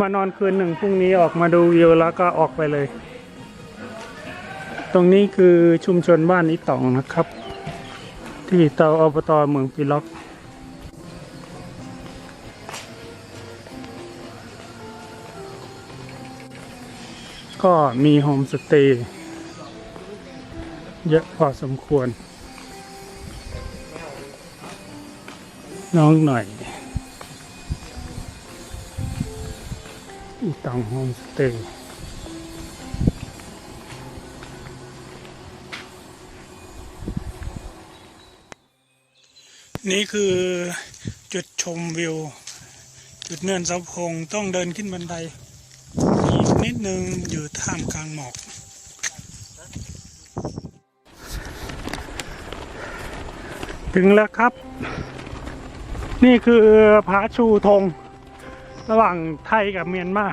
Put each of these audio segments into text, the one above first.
มานอนคืนหนึ่งพรุ่งนี้ออกมาดูวิวแล้วก็ออกไปเลย ตรงนี้คือชุมชนบ้านอีตองนะครับ ที่เตาอบตเมืองปีล็อกก็มีโฮมสเตย์เยอะพอสมควร น้องหน่อย อีตองโฮมสเตย์นี่คือจุดชมวิว จุดเนินเสาพงต้องเดินขึ้นบันไดอีกนิดนึงอยู่ท่ามกลางหมอก ถึงแล้วครับ นี่คือผาชูธง ระหว่างไทยกับเมียนมา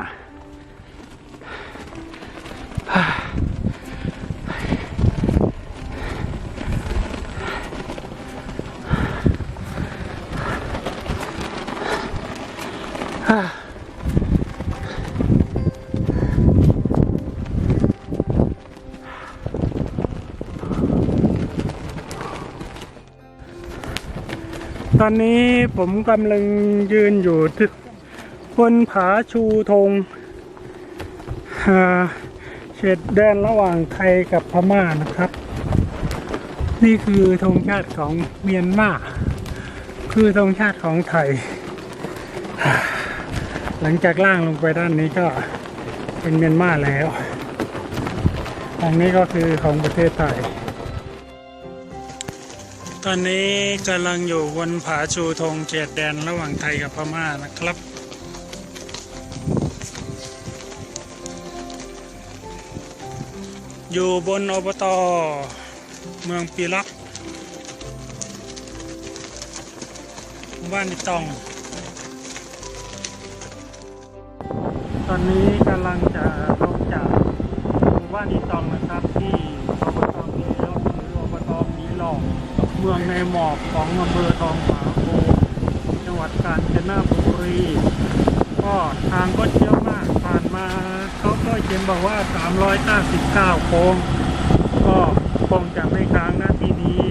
ตอนนี้ผมกำลังยืนอยู่ที่ บนผาชูธงอ่าเขตแดนระหว่างไทยกับพม่านะครับ นี่คือธงชาติของเมียนมาคือธงชาติของไทย หลังจากล่างลงไปด้านนี้ก็เป็นเมียนมาแล้วทางนี้ก็คือของประเทศไทย ตอนนี้กำลังอยู่บนผาชูธงเขตแดนระหว่างไทยกับพม่านะครับ อยู่บนอบตเมืองปีลักหมู่บ้านอิตอง ตอนนี้กำลังจะลงจากหมู่บ้านอิตองนะครับ ที่อบตมีลอกหรืออบตมีหลอกเมืองในหมอกของอำเภอทองผาภูมิจังหวัดกาญจนบุรี ก็ทางก็เชี่ยว บอกว่า 359 โค้ง ก็คงจะไม่ค้างน้าที่นี้